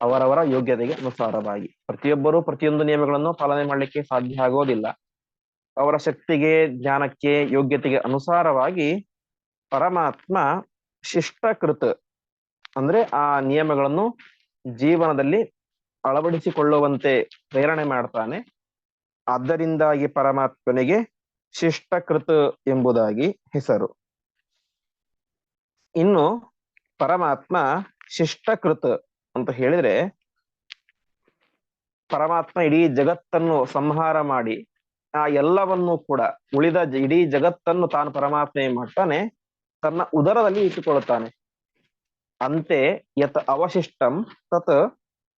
ಅವರವರ ಯೋಗ್ಯತೆಗೆ ಅನುಸಾರವಾಗಿ. ಪ್ರತಿಯೊಬ್ಬರೂ ಪ್ರತಿಯೊಂದು ನಿಯಮಗಳನ್ನು ಪಾಲನೆ ಮಾಡಲಿಕ್ಕೆ ಸಾಧ್ಯ ಆಗೋದಿಲ್ಲ. ಅವರ ಶಕ್ತಿಗೆ, ಜ್ಞಾನಕ್ಕೆ, ಯೋಗ್ಯತೆಗೆ ಅನುಸಾರವಾಗಿ ಪರಮಾತ್ಮ ಶಿಷ್ಟಕೃತ ಅಂದ್ರೆ ಆ ನಿಯಮಗಳನ್ನು ಜೀವನದಲ್ಲಿ ಅಳವಡಿಸಿಕೊಳ್ಳುವಂತೆ ಪ್ರೇರಣೆ ಮಾಡ್ತಾನೆ. ಆದ್ದರಿಂದಾಗಿ ಪರಮಾತ್ಮನಿಗೆ ಶಿಷ್ಟಕೃತ ಎಂಬುದಾಗಿ ಹೆಸರು. ಇನ್ನು ಪರಮಾತ್ಮ ಶಿಷ್ಟಕೃತ ಅಂತ ಹೇಳಿದ್ರೆ ಪರಮಾತ್ಮ ಇಡೀ ಜಗತ್ತನ್ನು ಸಂಹಾರ ಮಾಡಿ ಆ ಎಲ್ಲವನ್ನು ಕೂಡ ಉಳಿದ ಇಡೀ ಜಗತ್ತನ್ನು ತಾನು ಪರಮಾತ್ಮ ಏನ್ ಮಾಡ್ತಾನೆ. ತನ್ನ ಉದರದಲ್ಲಿ ಇಟ್ಟುಕೊಳ್ಳುತ್ತಾನೆ. ಅಂತೆ ಯತ್ ಅವಶಿಷ್ಟಂ ತತ್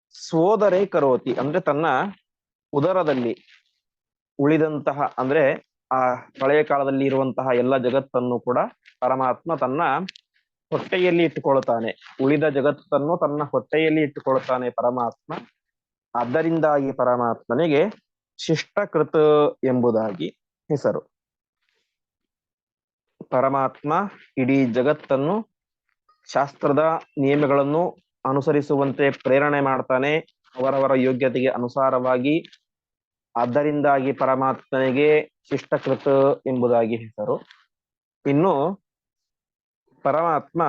ಸೋದರೇ ಕರೋತಿ. ಅಂದ್ರೆ ತನ್ನ ಉದರದಲ್ಲಿ ಉಳಿದಂತಹ, ಅಂದ್ರೆ ಆ ಹಳೆಯ ಕಾಲದಲ್ಲಿ ಇರುವಂತಹ ಎಲ್ಲ ಜಗತ್ತನ್ನು ಕೂಡ ಪರಮಾತ್ಮ ತನ್ನ ಹೊಟ್ಟೆಯಲ್ಲಿ ಇಟ್ಟುಕೊಳ್ಳುತ್ತಾನೆ. ಉಳಿದ ಜಗತ್ತನ್ನು ತನ್ನ ಹೊಟ್ಟೆಯಲ್ಲಿ ಇಟ್ಟುಕೊಳ್ಳುತ್ತಾನೆ ಪರಮಾತ್ಮ. ಆದ್ದರಿಂದಾಗಿ ಪರಮಾತ್ಮನಿಗೆ ಶಿಷ್ಟಕೃತ ಎಂಬುದಾಗಿ ಹೆಸರು. ಪರಮಾತ್ಮ ಇಡೀ ಜಗತ್ತನ್ನು ಶಾಸ್ತ್ರದ ನಿಯಮಗಳನ್ನು ಅನುಸರಿಸುವಂತೆ ಪ್ರೇರಣೆ ಮಾಡ್ತಾನೆ, ಅವರವರ ಯೋಗ್ಯತೆಗೆ ಅನುಸಾರವಾಗಿ ಅದರಿಂದಾಗಿ ಪರಮಾತ್ಮನಿಗೆ ಶಿಷ್ಟಕೃತ ಎಂಬುದಾಗಿ ಹೆಸರು. ಇನ್ನು ಪರಮಾತ್ಮ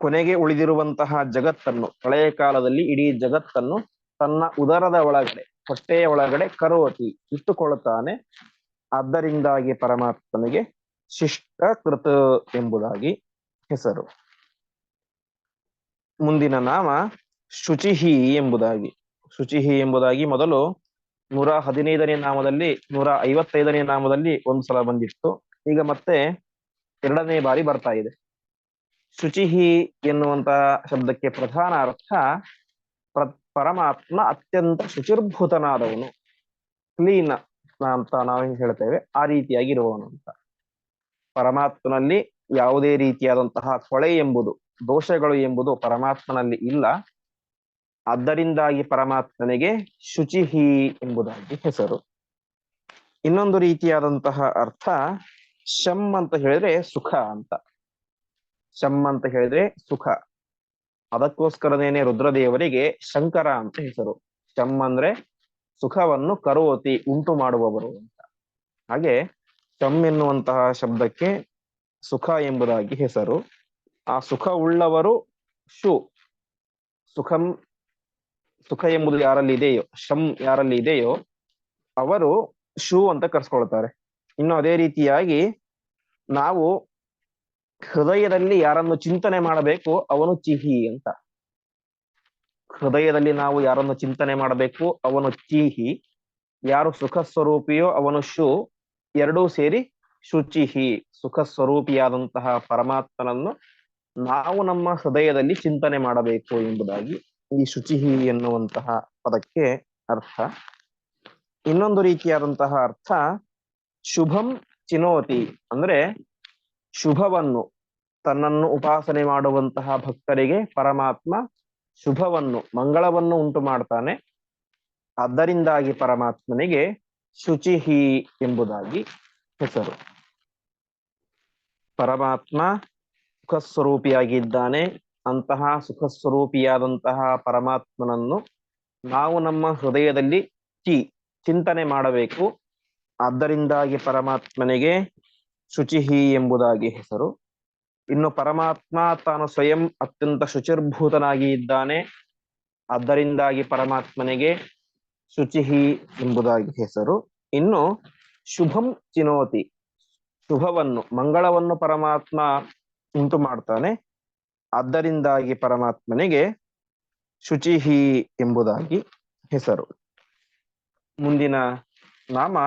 ಕೊನೆಗೆ ಉಳಿದಿರುವಂತಹ ಜಗತ್ತನ್ನು, ಹಳೆಯ ಕಾಲದಲ್ಲಿ ಇಡೀ ಜಗತ್ತನ್ನು ತನ್ನ ಉದರದ ಒಳಗಡೆ, ಹೊಟ್ಟೆಯ ಒಳಗಡೆ ಕರೋತಿ ಇಟ್ಟುಕೊಳ್ಳುತ್ತಾನೆ ಆದ್ದರಿಂದಾಗಿ ಪರಮಾತ್ಮನಿಗೆ ಶಿಷ್ಟ ಕೃತ ಎಂಬುದಾಗಿ ಹೆಸರು. ಮುಂದಿನ ನಾಮ ಶುಚಿಹಿ ಎಂಬುದಾಗಿ. ಶುಚಿಹಿ ಎಂಬುದಾಗಿ ಮೊದಲು ನೂರ ಹದಿನೈದನೇ ನಾಮದಲ್ಲಿ, ನೂರ ಐವತ್ತೈದನೇ ನಾಮದಲ್ಲಿ ಒಂದು ಸಲ ಬಂದಿತ್ತು. ಈಗ ಮತ್ತೆ ಎರಡನೇ ಬಾರಿ ಬರ್ತಾ ಇದೆ. ಶುಚಿಹಿ ಎನ್ನುವಂತಹ ಶಬ್ದಕ್ಕೆ ಪ್ರಧಾನ ಅರ್ಥ ಪ್ರ, ಪರಮಾತ್ಮ ಅತ್ಯಂತ ಶುಚಿರ್ಭೂತನಾದವನು. ಕ್ಲೀನ್ ಅಂತ ನಾವು ಹೇಳ್ತೇವೆ, ಆ ರೀತಿಯಾಗಿ ಇರುವವನು ಅಂತ. ಪರಮಾತ್ಮನಲ್ಲಿ ಯಾವುದೇ ರೀತಿಯಾದಂತಹ ಕೊಳೆ ಎಂಬುದು, ದೋಷಗಳು ಎಂಬುದು ಪರಮಾತ್ಮನಲ್ಲಿ ಇಲ್ಲ. ಅದರಿಂದಾಗಿ ಪರಮಾತ್ಮನಿಗೆ ಶುಚಿಹಿ ಎಂಬುದಾಗಿ ಹೆಸರು. ಇನ್ನೊಂದು ರೀತಿಯಾದಂತಹ ಅರ್ಥ, ಶಂ ಅಂತ ಹೇಳಿದ್ರೆ ಸುಖ ಅಂತ. ಶಂ ಅಂತ ಹೇಳಿದ್ರೆ ಸುಖ. ಅದಕ್ಕೋಸ್ಕರನೇನೆ ರುದ್ರದೇವರಿಗೆ ಶಂಕರ ಅಂತ ಹೆಸರು. ಶಂ ಅಂದ್ರೆ ಸುಖವನ್ನು ಕರೋತಿ ಉಂಟು ಮಾಡುವವರು ಅಂತ. ಹಾಗೆ ಶಂ ಎನ್ನುವಂತಹ ಶಬ್ದಕ್ಕೆ ಸುಖ ಎಂಬುದಾಗಿ ಹೆಸರು. ಆ ಸುಖ ಉಳ್ಳವರು ಶು. ಸುಖಂ, ಸುಖ ಎಂಬುದು ಯಾರಲ್ಲಿ ಇದೆಯೋ, ಶಂ ಯಾರಲ್ಲಿ ಇದೆಯೋ, ಅವರು ಶೂ ಅಂತ ಕರ್ಸ್ಕೊಳ್ತಾರೆ. ಇನ್ನು ಅದೇ ರೀತಿಯಾಗಿ ನಾವು ಹೃದಯದಲ್ಲಿ ಯಾರನ್ನು ಚಿಂತನೆ ಮಾಡಬೇಕು ಅವನು ಚಿಹಿ ಅಂತ. ಹೃದಯದಲ್ಲಿ ನಾವು ಯಾರನ್ನು ಚಿಂತನೆ ಮಾಡಬೇಕು, ಅವನು ಚೀಹಿ. ಯಾರು ಸುಖ ಸ್ವರೂಪಿಯೋ ಅವನು ಶು, ಎರಡೂ ಸೇರಿ ಶುಚಿಹಿ. ಸುಖ ಸ್ವರೂಪಿಯಾದಂತಹ ಪರಮಾತ್ಮನನ್ನು ನಾವು ನಮ್ಮ ಹೃದಯದಲ್ಲಿ ಚಿಂತನೆ ಮಾಡಬೇಕು ಎಂಬುದಾಗಿ ಈ ಶುಚಿಹಿ ಎನ್ನುವಂತಹ ಪದಕ್ಕೆ ಅರ್ಥ. ಇನ್ನೊಂದು ರೀತಿಯಾದಂತಹ ಅರ್ಥ, ಶುಭಂ ಚಿನೋತಿ. ಅಂದ್ರೆ ಶುಭವನ್ನು, ತನ್ನನ್ನು ಉಪಾಸನೆ ಮಾಡುವಂತಹ ಭಕ್ತರಿಗೆ ಪರಮಾತ್ಮ ಶುಭವನ್ನು, ಮಂಗಳವನ್ನು ಉಂಟು ಮಾಡ್ತಾನೆ. ಅದರಿಂದಾಗಿ ಪರಮಾತ್ಮನಿಗೆ ಶುಚಿಹಿ ಎಂಬುದಾಗಿ ಹೆಸರು. ಪರಮಾತ್ಮ ಸುಖ ಸ್ವರೂಪಿಯಾಗಿದ್ದಾನೆ ಅಂತಹ ಸುಖ ಸ್ವರೂಪಿಯಾದಂತಹ ಪರಮಾತ್ಮನನ್ನು ನಾವು ನಮ್ಮ ಹೃದಯದಲ್ಲಿ ಚಿ, ಚಿಂತನೆ ಮಾಡಬೇಕು. ಆದ್ದರಿಂದಾಗಿ ಪರಮಾತ್ಮನಿಗೆ ಶುಚಿಹಿ ಎಂಬುದಾಗಿ ಹೆಸರು. ಇನ್ನು ಪರಮಾತ್ಮ ತಾನು ಸ್ವಯಂ ಅತ್ಯಂತ ಶುಚಿರ್ಭೂತನಾಗಿ ಇದ್ದಾನೆ. ಅದರಿಂದಾಗಿ ಪರಮಾತ್ಮನಿಗೆ ಶುಚಿಹಿ ಎಂಬುದಾಗಿ ಹೆಸರು. ಇನ್ನು ಶುಭಂ ಚಿನೋತಿ, ಶುಭವನ್ನು, ಮಂಗಳವನ್ನು ಪರಮಾತ್ಮ ಉಂಟು ಮಾಡ್ತಾನೆ. ಅದರಿಂದಾಗಿ ಪರಮಾತ್ಮನಿಗೆ ಶುಚಿಹಿ ಎಂಬುದಾಗಿ ಹೆಸರು. ಮುಂದಿನ ನಾಮ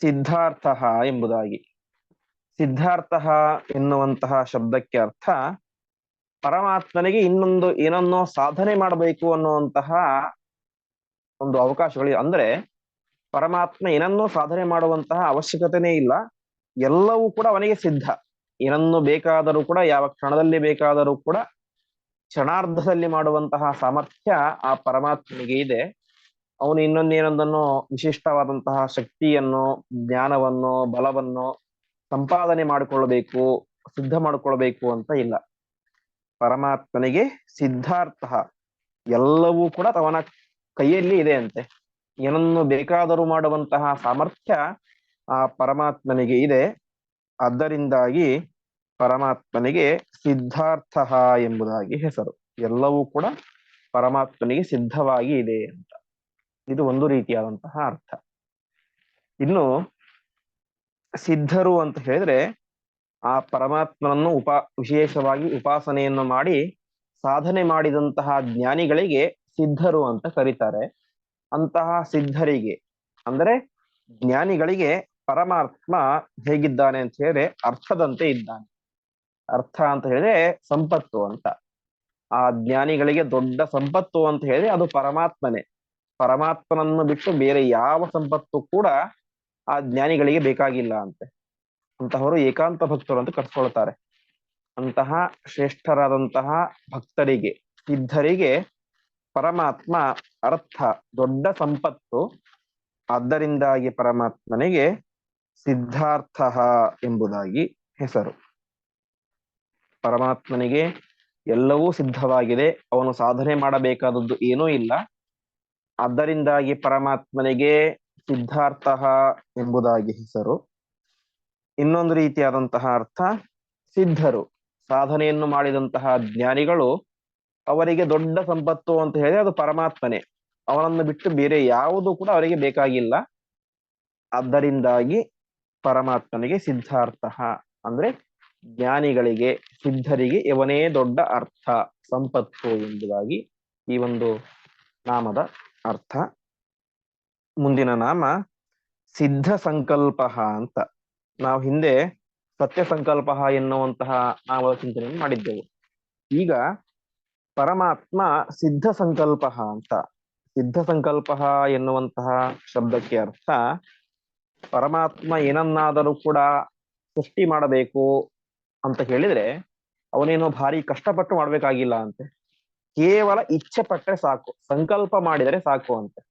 ಸಿದ್ಧಾರ್ಥ ಎಂಬುದಾಗಿ. ಸಿದ್ಧಾರ್ಥ ಎನ್ನುವಂತಹ ಶಬ್ದಕ್ಕೆ ಅರ್ಥ ಪರಮಾತ್ಮನಿಗೆ ಇನ್ನೊಂದು ಏನನ್ನೋ ಸಾಧನೆ ಮಾಡಬೇಕು ಅನ್ನುವಂತಹ ಒಂದು ಅವಕಾಶಗಳು ಅಂದ್ರೆ ಪರಮಾತ್ಮ ಏನನ್ನೋ ಸಾಧನೆ ಮಾಡುವಂತಹ ಅವಶ್ಯಕತೆನೇ ಇಲ್ಲ. ಎಲ್ಲವೂ ಕೂಡ ಅವನಿಗೆ ಸಿದ್ಧ. ಏನನ್ನು ಬೇಕಾದರೂ ಕೂಡ, ಯಾವ ಕ್ಷಣದಲ್ಲಿ ಬೇಕಾದರೂ ಕೂಡ, ಕ್ಷಣಾರ್ಧದಲ್ಲಿ ಮಾಡುವಂತಹ ಸಾಮರ್ಥ್ಯ ಆ ಪರಮಾತ್ಮನಿಗೆ ಇದೆ. ಅವನು ಇನ್ನೊಂದೇನೊಂದನ್ನು ವಿಶಿಷ್ಟವಾದಂತಹ ಶಕ್ತಿಯನ್ನು, ಜ್ಞಾನವನ್ನು, ಬಲವನ್ನು ಸಂಪಾದನೆ ಮಾಡಿಕೊಳ್ಳಬೇಕು, ಸಿದ್ಧ ಮಾಡಿಕೊಳ್ಳಬೇಕು ಅಂತ ಇಲ್ಲ. ಪರಮಾತ್ಮನಿಗೆ ಸಿದ್ಧಾರ್ಥ. ಎಲ್ಲವೂ ಕೂಡ ಅವನ ಕೈಯಲ್ಲಿ ಇದೆ ಅಂತೆ. ಏನನ್ನು ಬೇಕಾದರೂ ಮಾಡುವಂತಹ ಸಾಮರ್ಥ್ಯ ಆ ಪರಮಾತ್ಮನಿಗೆ ಇದೆ. ಅದರಿಂದಾಗಿ ಪರಮಾತ್ಮನಿಗೆ ಸಿದ್ಧಾರ್ಥ ಎಂಬುದಾಗಿ ಹೆಸರು. ಎಲ್ಲವೂ ಕೂಡ ಪರಮಾತ್ಮನಿಗೆ ಸಿದ್ಧವಾಗಿ ಇದೆ ಅಂತ. ಇದು ಒಂದು ರೀತಿಯಾದಂತಹ ಅರ್ಥ. ಇನ್ನು ಸಿದ್ಧರು ಅಂತ ಹೇಳಿದ್ರೆ ಆ ಪರಮಾತ್ಮನನ್ನು ಉಪ, ವಿಶೇಷವಾಗಿ ಉಪಾಸನೆಯನ್ನು ಮಾಡಿ ಸಾಧನೆ ಮಾಡಿದಂತಹ ಜ್ಞಾನಿಗಳಿಗೆ ಸಿದ್ಧರು ಅಂತ ಕರೀತಾರೆ. ಅಂತಹ ಸಿದ್ಧರಿಗೆ, ಅಂದರೆ ಜ್ಞಾನಿಗಳಿಗೆ ಪರಮಾತ್ಮ ಹೇಗಿದ್ದಾನೆ ಅಂತ ಹೇಳಿದ್ರೆ ಅರ್ಥದಂತೆ ಇದ್ದಾನೆ. ಅರ್ಥ ಅಂತ ಹೇಳಿದ್ರೆ ಸಂಪತ್ತು ಅಂತ. ಆ ಜ್ಞಾನಿಗಳಿಗೆ ದೊಡ್ಡ ಸಂಪತ್ತು ಅಂತ ಹೇಳಿದ್ರೆ ಅದು ಪರಮಾತ್ಮನೇ. ಪರಮಾತ್ಮನನ್ನು ಬಿಟ್ಟು ಬೇರೆ ಯಾವ ಸಂಪತ್ತು ಕೂಡ ಆ ಜ್ಞಾನಿಗಳಿಗೆ ಬೇಕಾಗಿಲ್ಲ ಅಂತೆ. ಅಂತಹವರು ಏಕಾಂತ ಭಕ್ತರು ಅಂತ ಕರ್ಸ್ಕೊಳ್ತಾರೆ ಅಂತಹ ಶ್ರೇಷ್ಠರಾದಂತಹ ಭಕ್ತರಿಗೆ, ಸಿದ್ಧರಿಗೆ ಪರಮಾತ್ಮ ಅರ್ಥ, ದೊಡ್ಡ ಸಂಪತ್ತು. ಆದ್ದರಿಂದಾಗಿ ಪರಮಾತ್ಮನಿಗೆ ಸಿದ್ಧಾರ್ಥ ಎಂಬುದಾಗಿ ಹೆಸರು. ಪರಮಾತ್ಮನಿಗೆ ಎಲ್ಲವೂ ಸಿದ್ಧವಾಗಿದೆ. ಅವನು ಸಾಧನೆ ಮಾಡಬೇಕಾದದ್ದು ಏನೂ ಇಲ್ಲ. ಆದ್ದರಿಂದಾಗಿ ಪರಮಾತ್ಮನಿಗೆ ಸಿದ್ಧಾರ್ಥ ಎಂಬುದಾಗಿ ಹೆಸರು. ಇನ್ನೊಂದು ರೀತಿಯಾದಂತಹ ಅರ್ಥ, ಸಿದ್ಧರು, ಸಾಧನೆಯನ್ನು ಮಾಡಿದಂತಹ ಜ್ಞಾನಿಗಳು ಅವರಿಗೆ ದೊಡ್ಡ ಸಂಪತ್ತು ಅಂತ ಹೇಳಿ ಅದು ಪರಮಾತ್ಮನೇ. ಅವನನ್ನು ಬಿಟ್ಟು ಬೇರೆ ಯಾವುದು ಕೂಡ ಅವರಿಗೆ ಬೇಕಾಗಿಲ್ಲ. ಅದರಿಂದಾಗಿ ಪರಮಾತ್ಮನಿಗೆ ಸಿದ್ಧಾರ್ಥ ಅಂದ್ರೆ ಜ್ಞಾನಿಗಳಿಗೆ, ಸಿದ್ಧರಿಗೆ ಇವನೇ ದೊಡ್ಡ ಅರ್ಥ, ಸಂಪತ್ತು ಎಂಬುದಾಗಿ ಈ ಒಂದು ನಾಮದ ಅರ್ಥ. ಮುಂದಿನ ನಾಮ ಸಿದ್ಧ ಸಂಕಲ್ಪ ಅಂತ. ನಾವು ಹಿಂದೆ ಸತ್ಯ ಸಂಕಲ್ಪ ಎನ್ನುವಂತಹ ನಾವು ಚಿಂತನೆ ಮಾಡಿದ್ದೆವು. ಈಗ ಪರಮಾತ್ಮ ಸಿದ್ಧ ಸಂಕಲ್ಪ ಅಂತ. ಸಿದ್ಧ ಸಂಕಲ್ಪ ಎನ್ನುವಂತಹ ಶಬ್ದಕ್ಕೆ ಅರ್ಥ ಪರಮಾತ್ಮ ಏನನ್ನಾದರೂ ಕೂಡ ಸೃಷ್ಟಿ ಮಾಡಬೇಕು ಅಂತ ಹೇಳಿದ್ರೆ ಅವನೇನೋ ಭಾರಿ ಕಷ್ಟಪಟ್ಟು ಮಾಡ್ಬೇಕಾಗಿಲ್ಲ ಅಂತೆ. ಕೇವಲ ಇಚ್ಛೆ ಪಟ್ಟರೆ ಸಾಕು, ಸಂಕಲ್ಪ ಮಾಡಿದರೆ ಸಾಕು ಅಂತೆ.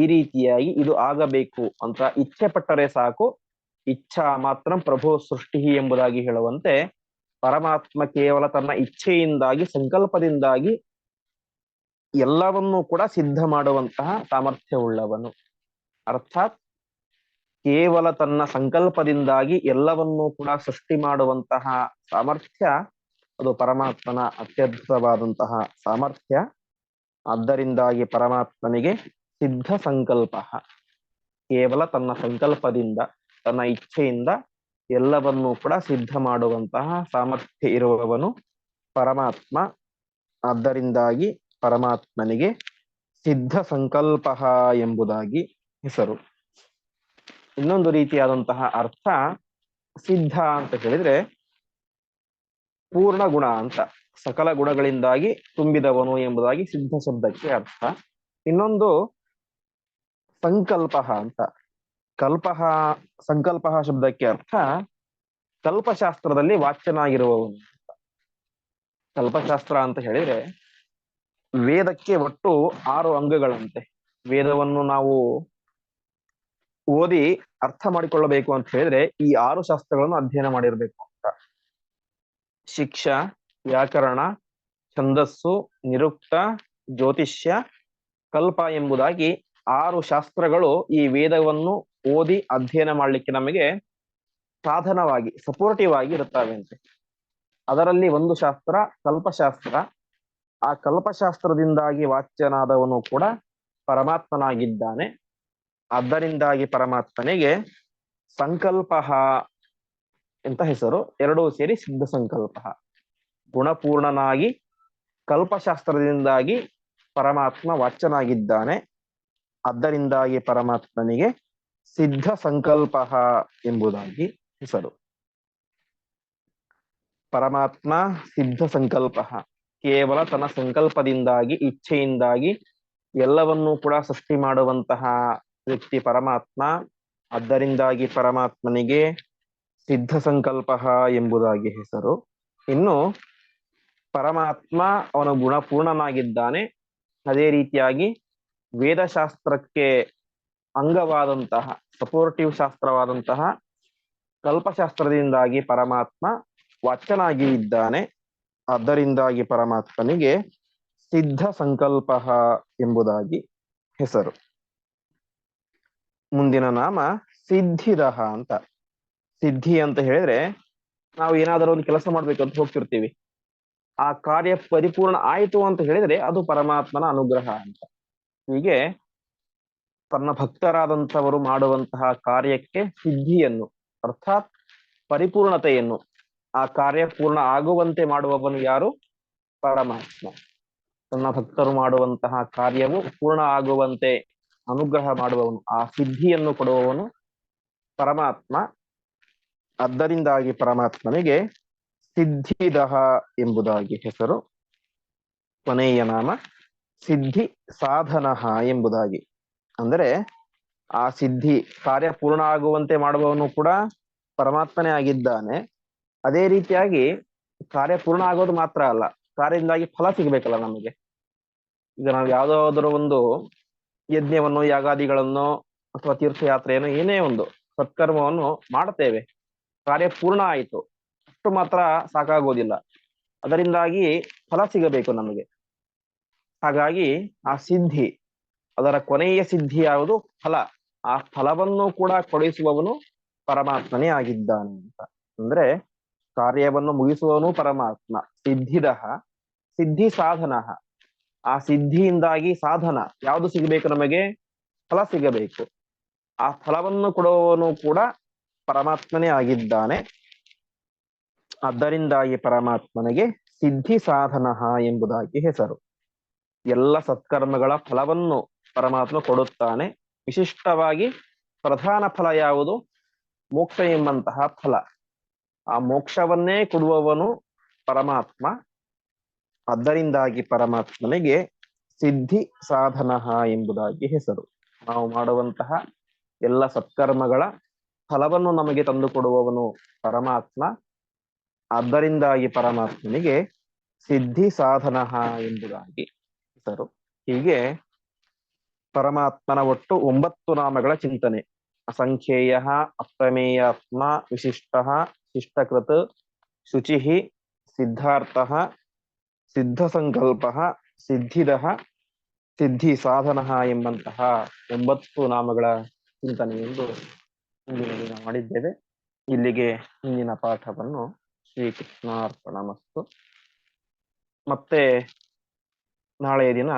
ಈ ರೀತಿಯಾಗಿ ಇದು ಆಗಬೇಕು ಅಂತ ಇಚ್ಛೆ ಪಟ್ಟರೆ ಸಾಕು. ಇಚ್ಛಾ ಮಾತ್ರ ಪ್ರಭು ಸೃಷ್ಟಿ ಎಂಬುದಾಗಿ ಹೇಳುವಂತೆ ಪರಮಾತ್ಮ ಕೇವಲ ತನ್ನ ಇಚ್ಛೆಯಿಂದಾಗಿ, ಸಂಕಲ್ಪದಿಂದಾಗಿ ಎಲ್ಲವನ್ನೂ ಕೂಡ ಸಿದ್ಧ ಮಾಡುವಂತಹ ಸಾಮರ್ಥ್ಯವುಳ್ಳವನು. ಅರ್ಥಾತ್ ಕೇವಲ ತನ್ನ ಸಂಕಲ್ಪದಿಂದಾಗಿ ಎಲ್ಲವನ್ನೂ ಕೂಡ ಸೃಷ್ಟಿ ಮಾಡುವಂತಹ ಸಾಮರ್ಥ್ಯ ಅದು ಪರಮಾತ್ಮನ ಅತ್ಯದ್ಭುತವಾದಂತಹ ಸಾಮರ್ಥ್ಯ. ಆದ್ದರಿಂದಾಗಿ ಪರಮಾತ್ಮನಿಗೆ ಸಿದ್ಧ ಸಂಕಲ್ಪ ಕೇವಲ ತನ್ನ ಸಂಕಲ್ಪದಿಂದ, ತನ್ನ ಇಚ್ಛೆಯಿಂದ ಎಲ್ಲವನ್ನೂ ಕೂಡ ಸಿದ್ಧ ಮಾಡುವಂತಹ ಸಾಮರ್ಥ್ಯ ಇರುವವನು ಪರಮಾತ್ಮ. ಆದ್ದರಿಂದಾಗಿ ಪರಮಾತ್ಮನಿಗೆ ಸಿದ್ಧ ಸಂಕಲ್ಪ ಎಂಬುದಾಗಿ ಹೆಸರು. ಇನ್ನೊಂದು ರೀತಿಯಾದಂತಹ ಅರ್ಥ ಸಿದ್ಧ ಅಂತ ಹೇಳಿದ್ರೆ ಪೂರ್ಣ ಗುಣ ಅಂತ, ಸಕಲ ಗುಣಗಳಿಂದಾಗಿ ತುಂಬಿದವನು ಎಂಬುದಾಗಿ ಸಿದ್ಧ ಶಬ್ದಕ್ಕೆ ಅರ್ಥ. ಇನ್ನೊಂದು ಸಂಕಲ್ಪ ಅಂತ. ಕಲ್ಪ, ಸಂಕಲ್ಪ ಶಬ್ದಕ್ಕೆ ಅರ್ಥ ಕಲ್ಪಶಾಸ್ತ್ರದಲ್ಲಿ ವಾಚ್ಯನಾಗಿರುವವನು ಕಲ್ಪಶಾಸ್ತ್ರ ಅಂತ ಹೇಳಿದ್ರೆ ವೇದಕ್ಕೆ ಒಟ್ಟು ಆರು ಅಂಗಗಳಂತೆ. ವೇದವನ್ನು ನಾವು ಓದಿ ಅರ್ಥ ಮಾಡಿಕೊಳ್ಳಬೇಕು ಅಂತ ಹೇಳಿದ್ರೆ ಈ ಆರು ಶಾಸ್ತ್ರಗಳನ್ನು ಅಧ್ಯಯನ ಮಾಡಿರ್ಬೇಕು ಅಂತ. ಶಿಕ್ಷಾ, ವ್ಯಾಕರಣ, ಛಂದಸ್ಸು, ನಿರುಕ್ತ, ಜ್ಯೋತಿಷ್ಯ, ಕಲ್ಪ ಎಂಬುದಾಗಿ ಆರು ಶಾಸ್ತ್ರಗಳು ಈ ವೇದವನ್ನು ಓದಿ ಅಧ್ಯಯನ ಮಾಡಲಿಕ್ಕೆ ನಮಗೆ ಸಾಧನವಾಗಿ ಸಪೋರ್ಟಿವ್ ಆಗಿ ಇರುತ್ತವೆ ಅಂತೆ ಅದರಲ್ಲಿ ಒಂದು ಶಾಸ್ತ್ರ, ಕಲ್ಪಶಾಸ್ತ್ರ. ಆ ಕಲ್ಪಶಾಸ್ತ್ರದಿಂದಾಗಿ ವಾಚ್ಯನಾದವನು ಕೂಡ ಪರಮಾತ್ಮನಾಗಿದ್ದಾನೆ. ಅದರಿಂದಾಗಿ ಪರಮಾತ್ಮನಿಗೆ ಸಂಕಲ್ಪ ಅಂತ ಹೆಸರು, ಎರಡೂ ಸೇರಿ ಸಿದ್ಧ ಸಂಕಲ್ಪ. ಗುಣಪೂರ್ಣನಾಗಿ ಕಲ್ಪಶಾಸ್ತ್ರದಿಂದಾಗಿ ಪರಮಾತ್ಮ ವಾಚ್ಯನಾಗಿದ್ದಾನೆ. ಆದ್ದರಿಂದಾಗಿ ಪರಮಾತ್ಮನಿಗೆ ಸಿದ್ಧ ಸಂಕಲ್ಪ ಎಂಬುದಾಗಿ ಹೆಸರು. ಪರಮಾತ್ಮ ಸಿದ್ಧ ಸಂಕಲ್ಪ. ಕೇವಲ ತನ್ನ ಸಂಕಲ್ಪದಿಂದಾಗಿ, ಇಚ್ಛೆಯಿಂದಾಗಿ ಎಲ್ಲವನ್ನೂ ಕೂಡ ಸೃಷ್ಟಿ ಮಾಡುವಂತಹ ವ್ಯಕ್ತಿ ಪರಮಾತ್ಮ ಅದರಿಂದಾಗಿ ಪರಮಾತ್ಮನಿಗೆ ಸಿದ್ಧ ಸಂಕಲ್ಪ ಎಂಬುದಾಗಿ ಹೆಸರು. ಇನ್ನು ಪರಮಾತ್ಮ ಅವನ ಗುಣಪೂರ್ಣನಾಗಿದ್ದಾನೆ. ಅದೇ ರೀತಿಯಾಗಿ ವೇದಶಾಸ್ತ್ರಕ್ಕೆ ಅಂಗವಾದಂತಹ ಸಪೋರ್ಟಿವ್ ಶಾಸ್ತ್ರವಾದಂತಹ ಕಲ್ಪಶಾಸ್ತ್ರದಿಂದಾಗಿ ಪರಮಾತ್ಮ ವಾಚನಾಗಿ ಇದ್ದಾನೆ. ಅದರಿಂದಾಗಿ ಪರಮಾತ್ಮನಿಗೆ ಸಿದ್ಧ ಸಂಕಲ್ಪ ಎಂಬುದಾಗಿ ಹೆಸರು. ಮುಂದಿನ ನಾಮ ಸಿದ್ಧಿದಹ ಅಂತ. ಸಿದ್ಧಿ ಅಂತ ಹೇಳಿದ್ರೆ ನಾವು ಏನಾದರೂ ಒಂದು ಕೆಲಸ ಮಾಡ್ಬೇಕಂತ ಹೋಗ್ತಿರ್ತೀವಿ. ಆ ಕಾರ್ಯ ಪರಿಪೂರ್ಣ ಆಯಿತು ಅಂತ ಹೇಳಿದ್ರೆ ಅದು ಪರಮಾತ್ಮನ ಅನುಗ್ರಹ ಅಂತ. ಹೀಗೆ ತನ್ನ ಭಕ್ತರಾದಂಥವರು ಮಾಡುವಂತಹ ಕಾರ್ಯಕ್ಕೆ ಸಿದ್ಧಿಯನ್ನು, ಅರ್ಥಾತ್ ಪರಿಪೂರ್ಣತೆಯನ್ನು, ಆ ಕಾರ್ಯ ಪೂರ್ಣ ಆಗುವಂತೆ ಮಾಡುವವನು ಯಾರು? ಪರಮಾತ್ಮ. ತನ್ನ ಭಕ್ತರು ಮಾಡುವಂತಹ ಕಾರ್ಯವು ಪೂರ್ಣ ಆಗುವಂತೆ ಅನುಗ್ರಹ ಮಾಡುವವನು, ಆ ಸಿದ್ಧಿಯನ್ನು ಕೊಡುವವನು ಪರಮಾತ್ಮ. ಅದರಿಂದಾಗಿ ಪರಮಾತ್ಮನಿಗೆ ಸಿದ್ಧಿದಹ ಎಂಬುದಾಗಿ ಹೆಸರು. ಕೊನೆಯ ನಾಮ ಸಿದ್ಧಿ ಸಾಧನ ಎಂಬುದಾಗಿ. ಅಂದರೆ ಆ ಸಿದ್ಧಿ ಕಾರ್ಯ ಪೂರ್ಣ ಆಗುವಂತೆ ಮಾಡುವವನು ಕೂಡ ಪರಮಾತ್ಮನೇ ಆಗಿದ್ದಾನೆ. ಅದೇ ರೀತಿಯಾಗಿ ಕಾರ್ಯ ಪೂರ್ಣ ಆಗೋದು ಮಾತ್ರ ಅಲ್ಲ, ಕಾರ್ಯದಿಂದಾಗಿ ಫಲ ಸಿಗಬೇಕಲ್ಲ ನಮಗೆ. ಈಗ ನಾವು ಯಾವುದಾದ್ರು ಒಂದು ಯಜ್ಞವನ್ನು, ಯಾಗಾದಿಗಳನ್ನು ಅಥವಾ ತೀರ್ಥಯಾತ್ರೆಯನ್ನು ಏನೇ ಒಂದು ಸತ್ಕರ್ಮವನ್ನು ಮಾಡ್ತೇವೆ ಕಾರ್ಯ ಪೂರ್ಣ ಆಯಿತು. ಅಷ್ಟು ಮಾತ್ರ ಸಾಕಾಗೋದಿಲ್ಲ. ಅದರಿಂದಾಗಿ ಫಲ ಸಿಗಬೇಕು ನಮಗೆ. ಹಾಗಾಗಿ ಆ ಸಿದ್ಧಿ, ಅದರ ಕೊನೆಯ ಸಿದ್ಧಿ ಯಾವುದು? ಫಲ. ಆ ಫಲವನ್ನು ಕೂಡ ಕೊಡಿಸುವವನು ಪರಮಾತ್ಮನೇ ಆಗಿದ್ದಾನೆ ಅಂತ. ಅಂದ್ರೆ ಕಾರ್ಯವನ್ನು ಮುಗಿಸುವವನು ಪರಮಾತ್ಮ. ಸಿದ್ಧಿದಹ, ಸಿದ್ಧಿ ಸಾಧನ ಆ ಸಿದ್ಧಿಯಿಂದಾಗಿ ಸಾಧನ. ಯಾವುದು ಸಿಗಬೇಕು ನಮಗೆ? ಫಲ ಸಿಗಬೇಕು. ಆ ಫಲವನ್ನು ಕೊಡುವವನು ಕೂಡ ಪರಮಾತ್ಮನೇ ಆಗಿದ್ದಾನೆ. ಅದರಿಂದಾಗಿ ಪರಮಾತ್ಮನಿಗೆ ಸಿದ್ಧಿ ಸಾಧನ ಎಂಬುದಾಗಿ ಹೆಸರು. ಎಲ್ಲ ಸತ್ಕರ್ಮಗಳ ಫಲವನ್ನು ಪರಮಾತ್ಮ ಕೊಡುತ್ತಾನೆ. ವಿಶಿಷ್ಟವಾಗಿ ಪ್ರಧಾನ ಫಲ ಯಾವುದು? ಮೋಕ್ಷ ಎಂಬಂತಹ ಫಲ. ಆ ಮೋಕ್ಷವನ್ನೇ ಕೊಡುವವನು ಪರಮಾತ್ಮ. ಅದರಿಂದಾಗಿ ಪರಮಾತ್ಮನಿಗೆ ಸಿದ್ಧಿ ಸಾಧನ ಎಂಬುದಾಗಿ ಹೆಸರು. ನಾವು ಮಾಡುವಂತಹ ಎಲ್ಲ ಸತ್ಕರ್ಮಗಳ ಫಲವನ್ನು ನಮಗೆ ತಂದುಕೊಡುವವನು ಪರಮಾತ್ಮ. ಅದರಿಂದಾಗಿ ಪರಮಾತ್ಮನಿಗೆ ಸಿದ್ಧಿ ಸಾಧನ ಎಂಬುದಾಗಿ ಹೆಸರು ಹೀಗೆ ಪರಮಾತ್ಮನ ಒಟ್ಟು ಒಂಬತ್ತು ನಾಮಗಳ ಚಿಂತನೆ. ಅಸಂಖ್ಯೇಯ, ಅಪ್ರಮೇಯಾತ್ಮ, ವಿಶಿಷ್ಟ, ಶಿಷ್ಟಕೃತ್, ಶುಚಿ, ಸಿದ್ಧಾರ್ಥ ಸಿದ್ಧ ಸಂಕಲ್ಪ ಸಿದ್ಧಿದ ಸಿದ್ಧಿ ಸಾಧನ ಎಂಬಂತಹ ಒಂಬತ್ತು ನಾಮಗಳ ಚಿಂತನೆಯೆಂದು ಇಂದಿನ ದಿನ ಮಾಡಿದ್ದೇವೆ. ಇಲ್ಲಿಗೆ ಇಂದಿನ ಪಾಠವನ್ನು ಶ್ರೀಕೃಷ್ಣಾರ್ಪಣ ಮಸ್ತು. ಮತ್ತೆ ನಾಳೆಯ ದಿನ